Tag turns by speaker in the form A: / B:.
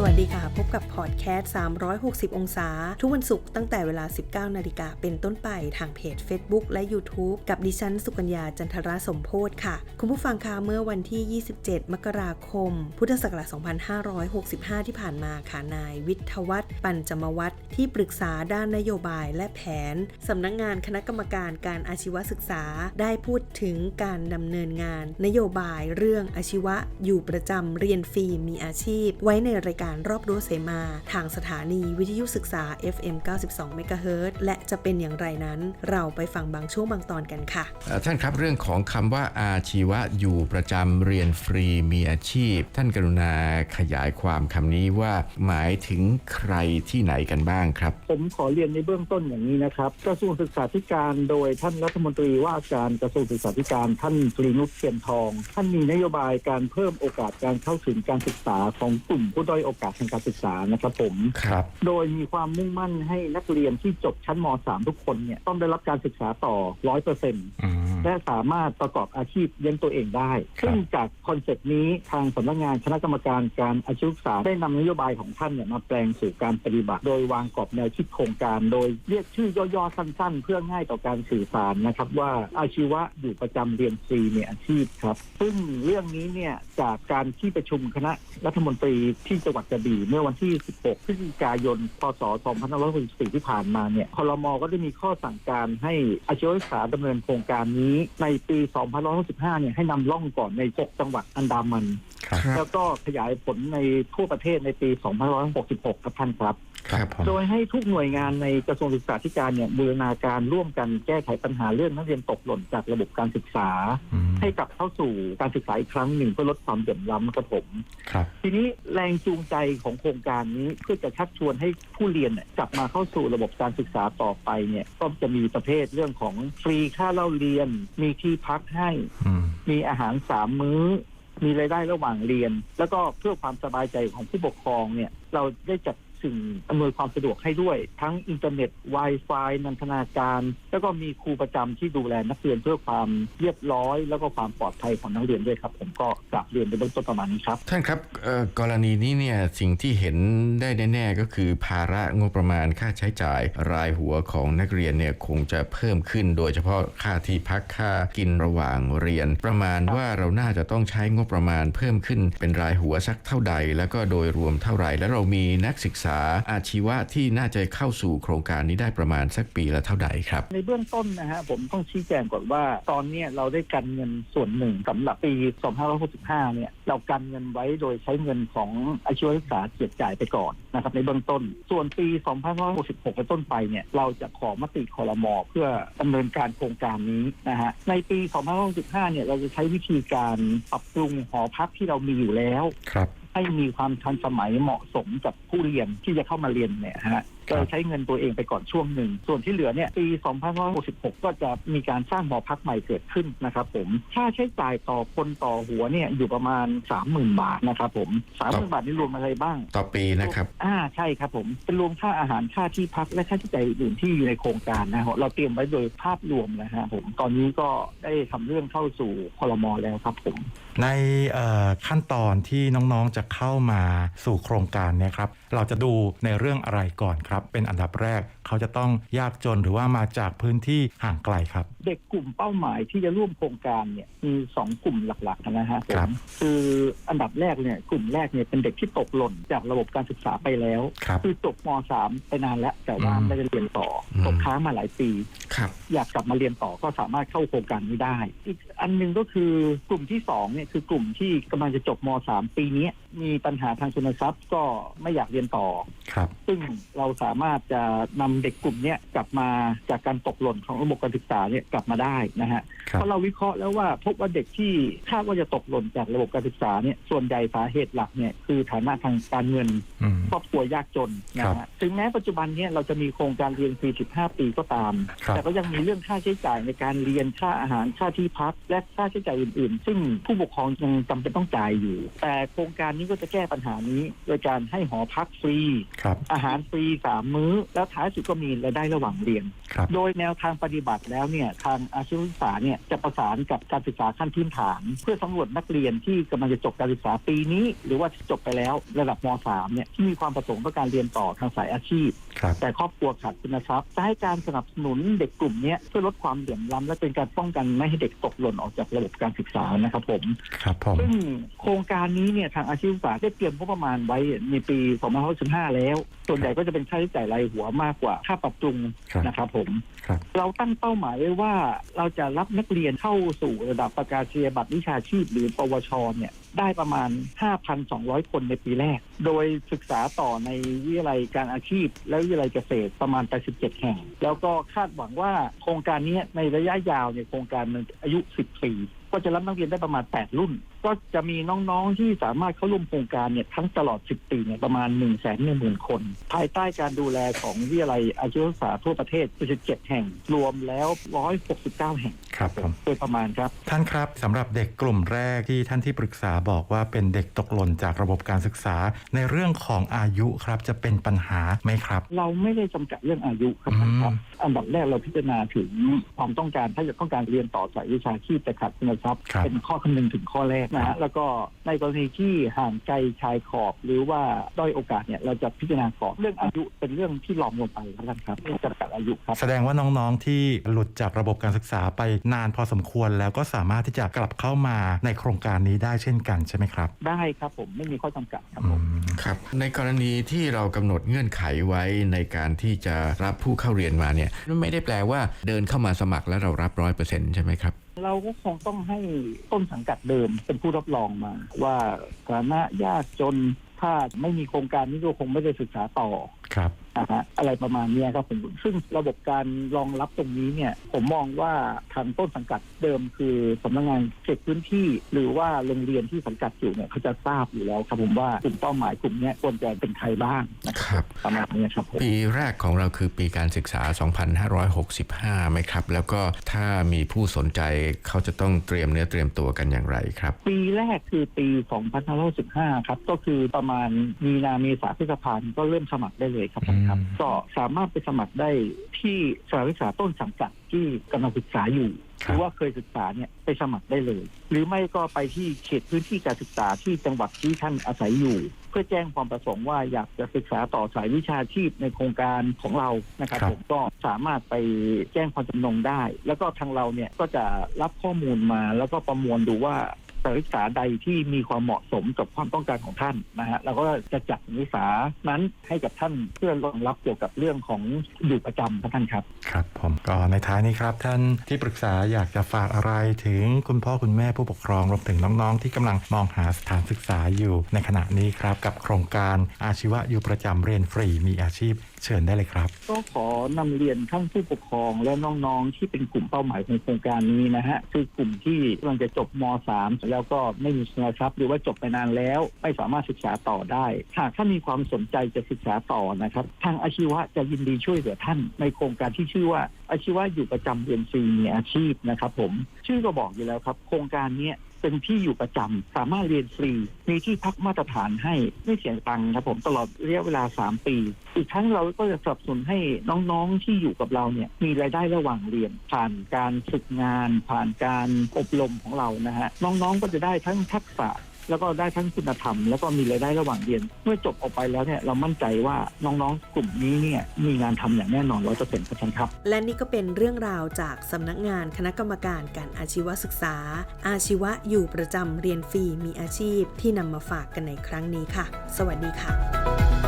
A: สวัสดีค่ะ พบกับพอดแคสต์360 องศา ทุกวันศุกร์ตั้งแต่เวลา 19 นาฬิกาเป็นต้นไปทางเพจ Facebook และ YouTube กับดิฉัน สุกัญญาจันทราสมโพธค่ะ คุณผู้ฟังคะเมื่อวันที่ 27 มกราคม พุทธศักราช 2565 ที่ผ่านมาค่ะนายวิทวัฒน์ปัญจมวัฒน์ที่ปรึกษาด้านนโยบายและแผนสำนักงงานคณะกรรมการการอาชีวศึกษา ได้พูดถึงการดำเนินงาน นโยบายเรื่องอาชีวะอยู่ประจำเรียนฟรีมีอาชีพ ไว้ในรายการรอบรั้วเสมา ทางสถานีวิทยุศึกษา FM 92 MHz และจะเป็นอย่างไรนั้น เราไปฟังบางช่วงบางตอนกันค่ะ
B: เอ่อท่านครับเรื่องของคำว่าอาชีวะอยู่ประจำเรียนฟรีมีอาชีพ ท่านกรุณาขยายความคำนี้ว่าหมายถึงใครที่ไหนกันบ้างครับ
C: ผมขอเรียนในเบื้องต้นอย่างนี้นะครับกระทรวงศึกษาธิการโดยท่านรัฐมนตรีว่าการกระทรวงศึกษาธิการท่านตรีนุชเทียนทอง ท่านมีนโยบายการเพิ่มโอกาสการเข้าถึงการศึกษาของกลุ่มผู้ด้อยโอกาสทางการศึกษานะครับผม
B: ครับ
C: โดยมีความมุ่งมั่นให้นักเรียนที่จบชั้นม .3 ทุกคนเนี่ยต้องได้รับการศึกษาต่อ100%
B: อืม
C: และสามารถประกอบอาชีพเลี้ยงตัวเองได้
B: ครับ
C: ซึ่งจากคอนเซปต์นี้ทางสำนักงานคณะกรรมการการอาชีวศึกษาได้นำนโยบายของท่านเนี่ยมาแปลงสู่การปฏิบัติ โดยวางกรอบแนวคิดโครงการ โดยเรียกชื่อย่อๆสั้น ๆ เพื่อง่ายต่อการสื่อสารนะครับว่าอาชีวะอยู่ประจำเรียนฟรีเนี่ยอาชีพครับ ซึ่งเรื่องนี้เนี่ยจากการที่ประชุมคณะรัฐมนตรีที่จังหวัดกระบี่เมื่อวันที่ 16 พฤศจิกายน พศ 2564 ที่ผ่านมาเนี่ยคลมก็ได้มีข้อสั่งการให้อาชีวศึกษาดำเนินโครงการนี้ในปี 2565 เนี่ยให้นำร่องก่อนใน 6 จังหวัดอันดามัน
B: ครับ
C: แล้วก็ขยายผลในทั่วประเทศในปี 2566 ครับท่านครับ
B: ครับผม
C: โดยให้ทุกหน่วยงานในกระทรวงศึกษาธิการเนี่ยบูรณาการร่วมกันแก้ไขปัญหาเรื่องนักเรียนตกหล่นจากระบบการศึกษา
B: อืม
C: ให้กลับเข้าสู่การศึกษาอีกครั้งหนึ่งเพื่อลดความเดือดร้อนครับผม
B: ครับ
C: ทีนี้แรงจูงใจของโครงการนี้เพื่อจะชักชวนให้ผู้เรียนเนี่ยกลับมาเข้าสู่ระบบการศึกษาต่อไปเนี่ยก็จะมีประเภทเรื่องของฟรีค่าเล่าเรียน มีที่พักให้
B: อืม
C: มีอาหารสามมื้อมีรายได้ระหว่างเรียน แล้วก็เพื่อความสบายใจของผู้ปกครองเนี่ย เราได้จัด สิ่งอำนวยความสะดวกให้ด้วย ทั้งอินเทอร์เน็ต Wi-Fi นันทนาการ แล้วก็มีครูประจำที่ดูแลนักเรียนเพื่อความเรียบร้อย แล้วก็ความปลอดภัยของนักเรียนด้วยครับ ผมก็กลับเรียนในเบื้องต้นประมาณนี้ครับ
B: ท่านครับกรณีนี้เนี่ยสิ่งที่เห็นได้แน่ๆก็คือภาระงบประมาณค่าใช้จ่ายรายหัวของนักเรียนเนี่ยคงจะเพิ่มขึ้น โดยเฉพาะค่าที่พักค่ากินระหว่างเรียน ประมาณว่าเราน่าจะต้องใช้งบประมาณเพิ่มขึ้นเป็นรายหัวสักเท่าใด แล้วก็โดยรวมเท่าไหร่แล้วเรามีนักศึกษาอาชีวะที่น่าจะเข้าสู่โครงการนี้ได้ประมาณสักปีละเท่าใดครับ
C: ในเบื้องต้นนะฮะผมต้องชี้แจงก่อนว่า ตอนเนี้ยเราได้กันเงินส่วนหนึ่งสำหรับปี 2565 เนี่ยเรากันเงินไว้โดยใช้เงินของอาชีวศึกษาเจียดจ่ายไปก่อนนะครับในเบื้องต้น ส่วนปี 2566 เป็นต้นไปเนี่ยเราจะขอมติคอรมอเพื่อดำเนินการโครงการนี้นะฮะในปี 2565 เนี่ยเราจะใช้วิธีการปรับปรุงหอพักที่เรามีอยู่แล้ว
B: ครับ
C: ให้มีความทันสมัยเหมาะสมกับผู้เรียนที่จะเข้ามาเรียนเนี่ยฮะ
B: ครับ
C: ก็ใช้เงินตัวเองไปก่อนช่วงหนึ่ง ส่วนที่เหลือเนี่ยปี 2566 ก็จะมีการสร้างหอพักใหม่เกิดขึ้นนะครับผมค่าใช้จ่ายต่อคนต่อหัวเนี่ยอยู่ประมาณ 30,000 บาทนะครับผม 30,000 บาทนี่รวมอะไรบ้าง
B: ต่อปีนะครับ
C: อ่าใช่ครับผม เป็นรวมค่าอาหารค่าที่พักและค่าใช้จ่ายอื่นที่อยู่ในโครงการนะฮะเราเตรียมไว้โดยภาพรวมนะฮะผมตอนนี้ก็ได้ทำเรื่องเข้าสู่คอรมอแล้วครับผม
D: ในเอ่อขั้นตอนที่น้องๆจะเข้ามาสู่โครงการเนี่ยครับเราจะดูในเรื่องอะไรก่อนครับ เป็นอันดับแรกเขาจะต้องยากจนหรือว่ามาจากพื้นที่ห่างไกลครับ
C: เด็กกลุ่มเป้าหมายที่จะร่วมโครงการเนี่ยมีสองกลุ่มหลักๆนะฮะผ
D: ครั
C: ม
D: บ
C: คืออันดับแรกเนี่ยกลุ่มแรกเนี่ยเป็นเด็กที่ตกหล่นจากระบบการศึกษาไปแล้ว
D: ครับ
C: คือจบม .3 ไปนานแล้ว แต่ว่า
D: อืม
C: ไม่ได้เรียนต่ออ
B: ม
C: ตกค้างมาหลายปี
B: ครับ
C: อยากกลับมาเรียนต่อก็สามารถเข้าโครงการนี้ได้ อีกอันหนึงก็คือกลุ่มที่สองเนี่ยคือกลุ่มที่กำลังจะจบม .3 ปีนี้มีปัญหาทางทุนทรัพย์ก็ไม่อยากเรียนต่อ
D: ครับ
C: ซึ่งเราสามารถจะนำเด็กกลุ่มเนี้ยกลับมาจากการตกหล่นของระบบการศึกษาเนี่ยกลับมาได้นะฮะ
D: ครับ
C: เพราะเราวิเคราะห์แล้วว่าพบว่าเด็กที่คาดว่าจะตกหล่นจากระบบการศึกษาเนี่ยส่วนใหญ่สาเหตุหลักเนี่ยคือฐานะทางการเงิน
D: อืม
C: ครอบครัวยากจนนะ
D: ครั
C: ฮะ
D: บ
C: ถึงแม้ปัจจุบันเนี้เราจะมีโครงการเรียนฟรี 15 ปีก็ตาม
D: ครับ
C: แต่ก็ยังมีเรื่องค่าใช้จ่ายในการเรียนค่าอาหารค่าที่พัก และค่าใช้จ่ายอื่นๆ ซึ่งผู้ปกครองยังจำเป็นต้องจ่ายอยู่ แต่โครงการนี้ก็จะแก้ปัญหานี้ โดยการให้หอพักฟรี
D: ครับ
C: อาหารฟรีสามมื้อ แล้วท้ายสุดก็มีรายได้ระหว่างเรียน
D: ครับ
C: โดยแนวทางปฏิบัติแล้วเนี่ยทางอาชีวศึกษาเนี่ยจะประสานกับการศึกษาขั้นพื้นฐาน เพื่อสำรวจนักเรียนที่กำลังจะจบการศึกษาปีนี้ หรือว่าจบไปแล้วระดับม .3 เนี่ยที่มีความประสงค์ต่อการเรียนต่อทางสายอาชีพ
D: ครับ
C: แต่ครอบครัวขาดทุนทรัพย์จะให้การสนับสนุนเด็กกลุ่มเนี้ยเพื่อลดความเหลื่อมล้ำและเป็นการป้องกันไม่ให้เด็กตกหล่นออกจากระบบการศึกษานะครับผม
D: ครับผม
C: ซึ่งโครงการนี้เนี่ยทางอาชีวศึกษาได้เตรียมงบประมาณไว้ในปี 2565 แล้ว ส่วนใหญ่ก็จะเป็นค่าใช้จ่ายรายหัวมากกว่าค่าปรับปรุง
D: ครับ
C: นะครับผม
D: ครับ
C: เราตั้งเป้าหมายไว้ว่าเราจะรับนักเรียนเข้าสู่ระดับประกาศนียบัตรวิชาชีพหรือปวชเนี่ยได้ประมาณ 5,200 คนในปีแรก โดยศึกษาต่อในวิทยาลัยการอาชีพ และวิทยาลัยเกษตรประมาณ 87 แห่ง แล้วก็คาดหวังว่าโครงการนี้ในระยะยาวเนี่ยโครงการมันอายุ 10 ปีก็จะรับนักเรียนได้ประมาณ 8 รุ่น ก็จะมีน้องๆที่สามารถเข้าร่วมโครงการเนี่ยทั้งตลอด 10 ปีเนี่ยประมาณ 1 1 0 0 0 0 คน ภายใต้การดูแลของวิทยาลัยอาชีวศึกษาทั่วประเทศ77แห่ง รวมแล้ว 169 แห่ง
D: ครับผม
C: โดยประมาณครับ
D: ท่านครับสำหรับเด็กกลุ่มแรกที่ท่านที่ปรึกษาบอกว่าเป็นเด็กตกหล่นจากระบบการศึกษา ในเรื่องของอายุครับจะเป็นปัญหาไหมครับ
C: เราไม่ได้จำกัดเรื่องอายุครับท่านครับ
D: อืม
C: อันดับแรกเราพิจารณาถึงความต้องการถ้าจะต้องการเรียนต่อสายวิชาชีพแต่ขาดทุนทรัพย์
D: ครับ
C: เป็นข้อคำนึงถึงข้อแรกนะฮะแล้วก็ในกรณีที่ห่างไกลชายขอบ หรือว่าด้อยโอกาสเนี่ยเราจะพิจารณาก่อนเรื่องอายุเป็นเรื่องที่รองลงไปครับท่านครับไม่จำกัดอายุครับ
D: แสดงว่าน้องๆที่หลุดจากระบบการศึกษาไปนานพอสมควรแล้วก็สามารถที่จะกลับเข้ามาในโครงการนี้ได้เช่นกันใช่ไหมครับ
C: ได้ครับผมไม่มีข้อจำกัดครับ
D: อื
C: ผม
D: ม
B: ครับในกรณีที่เรากำหนดเงื่อนไขไว้ในการที่จะรับผู้เข้าเรียนมาเนี่ยไม่ได้แปลว่าเดินเข้ามาสมัครแล้วเรารับร้อยเปอร์เซ็นต์ใช่ไหมครับ
C: เราก็คงต้องให้ต้นสังกัดเดิมเป็นผู้รับรองมา ว่าฐานะยากจนถ้าไม่มีโครงการนี้ก็คงไม่ได้ศึกษาต่อ
D: ครับ
C: นะฮะอะไรประมาณเนี้ยครับผมซึ่งระบบการรองรับตรงนี้เนี่ย ผมมองว่าทางต้นสังกัดเดิมคือสำนักงานเขตพื้นที่ หรือว่าโรงเรียนที่สังกัดอยู่เนี่ยเขาจะทราบอยู่แล้วครับผมว่ากลุ่มเป้าหมายกลุ่มเนี้ยควรจะเป็นใครบ้างนะค
B: ครับรับ
C: ประมาณนี้ครับผม
B: ปีแรกของเราคือปีการศึกษา 2565ไหมครับ แล้วก็ถ้ามีผู้สนใจเขาจะต้องเตรียมเนื้อเตรียมตัวกันอย่างไรครับ
C: ปีแรกคือปี 2515 ครับ ก็คือประมาณมีนาเมษาพฤษภาคมก็เริ่มสมัครได้เลยครับผมครับ
D: อืม
C: ก็สามารถไปสมัครได้ที่สถานศึกษาต้นสังกัดที่กำลังศึกษาอยู่ หรือว่าเคยศึกษาเนี่ยไปสมัครได้เลย หรือไม่ก็ไปที่เขตพื้นที่การศึกษาที่จังหวัดที่ท่านอาศัยอยู่ เพื่อแจ้งความประสงค์ว่าอยากจะศึกษาต่อสายวิชาชีพในโครงการของเรานะครับ
D: ครับ
C: ผมก็สามารถไปแจ้งความจำนงได้ แล้วก็ทางเราเนี่ยก็จะรับข้อมูลมาแล้วก็ประมวลดูว่า สายศึกษาใดที่มีความเหมาะสมกับความต้องการของท่านนะฮะเราก็จะจัดสายศึกษานั้นให้กับท่านเพื่อรองรับเกี่ยวกับเรื่องของอยู่ประจำครับท่านครับ
D: ครับผมก็ในท้ายนี้ครับ ท่านที่ปรึกษาอยากจะฝากอะไรถึงคุณพ่อคุณแม่ผู้ปกครองรวมถึงน้องๆ ที่กำลังมองหาสถานศึกษาอยู่ในขณะนี้ครับ กับโครงการอาชีวะอยู่ประจำเรียนฟรีมีอาชีพเชิญได้เลยครับ
C: ก็ขอนำเรียนท่านผู้ปกครองและน้องๆ ที่เป็นกลุ่มเป้าหมายของโครงการนี้นะฮะคือกลุ่มที่กำลังจะจบม .3 แล้วก็ไม่มีทุนทรัพย์หรือว่าจบไปนานแล้วไม่สามารถศึกษาต่อได้หากท่านมีความสนใจจะศึกษาต่อนะครับ ทางอาชีวะจะยินดีช่วยเหลือท่าน ในโครงการที่ชื่อว่าอาชีวะอยู่ประจำเรียนฟรีมีอาชีพนะครับผมชื่อก็บอกอยู่แล้วครับ โครงการเนี้ย เป็นที่อยู่ประจำสามารถเรียนฟรี มีที่พักมาตรฐานให้ไม่เสียตังค์ครับผมตลอดระยะเวลา 3 ปี อีกทั้งเราก็จะสนับสนุนให้น้องๆที่อยู่กับเราเนี่ยมีรายได้ระหว่างเรียน ผ่านการฝึกงาน ผ่านการอบรมของเรานะฮะน้องๆก็จะได้ทั้งทักษะ แล้วก็ได้ทั้งคุณธรรม แล้วก็มีรายได้ระหว่างเรียน เมื่อจบออกไปแล้วเนี่ยเรามั่นใจว่าน้องๆ กลุ่มนี้เนี่ยมีงานทำอย่างแน่นอนร้อยเปอร์เซ็นต์ครับ
A: และนี่ก็เป็นเรื่องราวจากสำนักงานคณะกรรมการการอาชีวศึกษา อาชีวะอยู่ประจำเรียนฟรีมีอาชีพที่นำมาฝากกันในครั้งนี้ค่ะ สวัสดีค่ะ